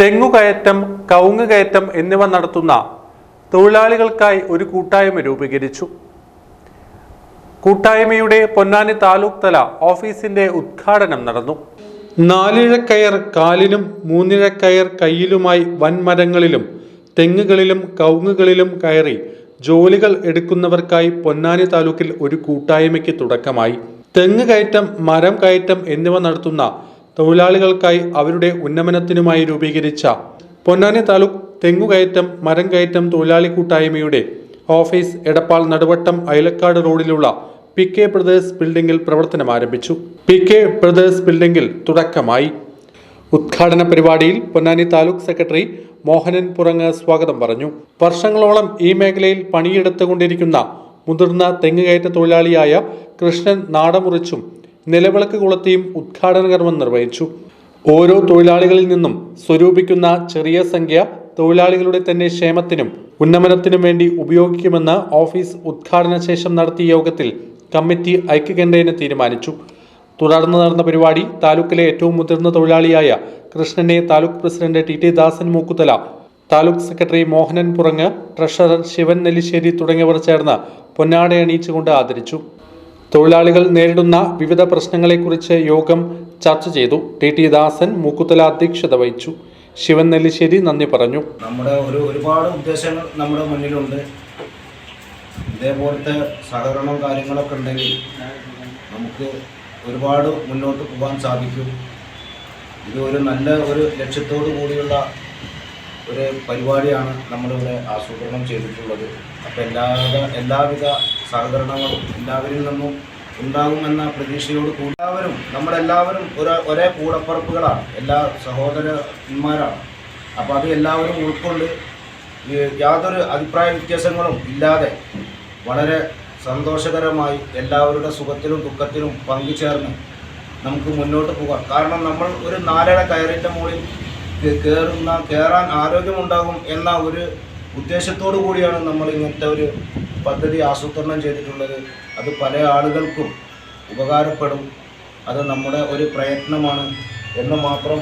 തെങ്ങുകയറ്റം കവുങ്ങ് കയറ്റം എന്നിവ നടത്തുന്ന തൊഴിലാളികൾക്കായി ഒരു കൂട്ടായ്മ രൂപീകരിച്ചു. കൂട്ടായ്മയുടെ പൊന്നാനി താലൂക്ക് തല ഓഫീസിന്റെ ഉദ്ഘാടനം നടന്നു. നാലിഴക്കയർ കാലിലും മൂന്നിഴക്കയർ കയ്യിലുമായി വൻമരങ്ങളിലും തെങ്ങുകളിലും കവുങ്ങുകളിലും കയറി ജോലികൾ എടുക്കുന്നവർക്കായി പൊന്നാനി താലൂക്കിൽ ഒരു കൂട്ടായ്മയ്ക്ക് തുടക്കമായി. തെങ്ങ് കയറ്റം മരം കയറ്റം എന്നിവ നടത്തുന്ന തൊഴിലാളികൾക്കായി അവരുടെ ഉന്നമനത്തിനുമായി രൂപീകരിച്ച പൊന്നാനി താലൂക്ക് തെങ്ങുകയറ്റം മരം കയറ്റം തൊഴിലാളി കൂട്ടായ്മയുടെ ഓഫീസ് എടപ്പാൾ നടുവട്ടം അയലക്കാട് റോഡിലുള്ള പി കെ ബ്രദേഴ്സ് ബിൽഡിംഗിൽ പ്രവർത്തനം ആരംഭിച്ചു. പി കെ ബ്രദേഴ്സ് ബിൽഡിംഗിൽ തുടക്കമായി. ഉദ്ഘാടന പരിപാടിയിൽ പൊന്നാനി താലൂക്ക് സെക്രട്ടറി മോഹനൻ പുറങ്ങ് സ്വാഗതം പറഞ്ഞു. വർഷങ്ങളോളം ഈ മേഖലയിൽ പണിയെടുത്തുകൊണ്ടിരിക്കുന്ന മുതിർന്ന തെങ്ങുകയറ്റ തൊഴിലാളിയായ കൃഷ്ണൻ നാടമുറിച്ചും നിലവിളക്ക് കൊളുത്തിയും ഉദ്ഘാടന കർമ്മം നിർവഹിച്ചു. ഓരോ തൊഴിലാളികളിൽ നിന്നും സ്വരൂപിക്കുന്ന ചെറിയ സംഖ്യ തൊഴിലാളികളുടെ തന്നെ ക്ഷേമത്തിനും ഉന്നമനത്തിനും വേണ്ടി ഉപയോഗിക്കുമെന്ന് ഓഫീസ് ഉദ്ഘാടന ശേഷം നടത്തിയ യോഗത്തിൽ കമ്മിറ്റി ഐക്യകണ്ഠേന തീരുമാനിച്ചു. തുടർന്ന് നടന്ന പരിപാടി താലൂക്കിലെ ഏറ്റവും മുതിർന്ന തൊഴിലാളിയായ കൃഷ്ണനെ taluk president T T Dasan Mookkuthala taluk secretary Mohanan Purangu treasurer Sivan Nellissery തുടങ്ങിയവർ ചേർന്ന് പൊന്നാടയണിയിച്ചുകൊണ്ട് ആദരിച്ചു. തൊഴിലാളികൾ നേരിടുന്ന വിവിധ പ്രശ്നങ്ങളെക്കുറിച്ച് യോഗം ചർച്ച ചെയ്തു. ടി. ടി. ദാസൻ മൂക്കുത്തല അധ്യക്ഷത വഹിച്ചു. ശിവൻ നെല്ലിശ്ശേരി നന്ദി പറഞ്ഞു. നമ്മുടെ ഒരു ഒരുപാട് ഉദ്ദേശങ്ങൾ നമ്മുടെ മുന്നിലുണ്ട്. ഇതേപോലത്തെ സഹകരണവും കാര്യങ്ങളൊക്കെ ഉണ്ടെങ്കിൽ നമുക്ക് ഒരുപാട് മുന്നോട്ട് പോകാൻ സാധിക്കും. ഇത് ഒരു നല്ല ഒരു ലക്ഷ്യത്തോടു കൂടിയുള്ള ഒരു പരിപാടിയാണ് നമ്മളിവിടെ ആസൂത്രണം ചെയ്തിട്ടുള്ളത്. അപ്പോൾ എല്ലാവിധ എല്ലാവിധ സഹകരണങ്ങളും എല്ലാവരിൽ നിന്നും ഉണ്ടാകുമെന്ന പ്രതീക്ഷയോട് കൂടി എല്ലാവരും നമ്മളെല്ലാവരും ഒരു ഒരേ കൂടപ്പറപ്പുകളാണ്. എല്ലാ സഹോദരന്മാരാണ്. അപ്പോൾ അത് എല്ലാവരും ഉൾക്കൊണ്ട് യാതൊരു അഭിപ്രായ വ്യത്യാസങ്ങളും ഇല്ലാതെ വളരെ സന്തോഷകരമായി എല്ലാവരുടെ സുഖത്തിലും ദുഃഖത്തിലും പങ്കുചേർന്ന് നമുക്ക് മുന്നോട്ട് പോകാം. കാരണം നമ്മൾ ഒരു നാലര കയറിന്റെ മുകളിൽ കയറുന്ന കയറാൻ ആരോഗ്യമുണ്ടാകും എന്ന ഒരു ഉദ്ദേശത്തോടു കൂടിയാണ് നമ്മൾ ഇങ്ങനത്തെ ഒരു പദ്ധതി ആസൂത്രണം ചെയ്തിട്ടുള്ളത്. അത് പല ആളുകൾക്കും ഉപകാരപ്പെടും. അത് നമ്മുടെ ഒരു പ്രയത്നമാണ് എന്ന് മാത്രം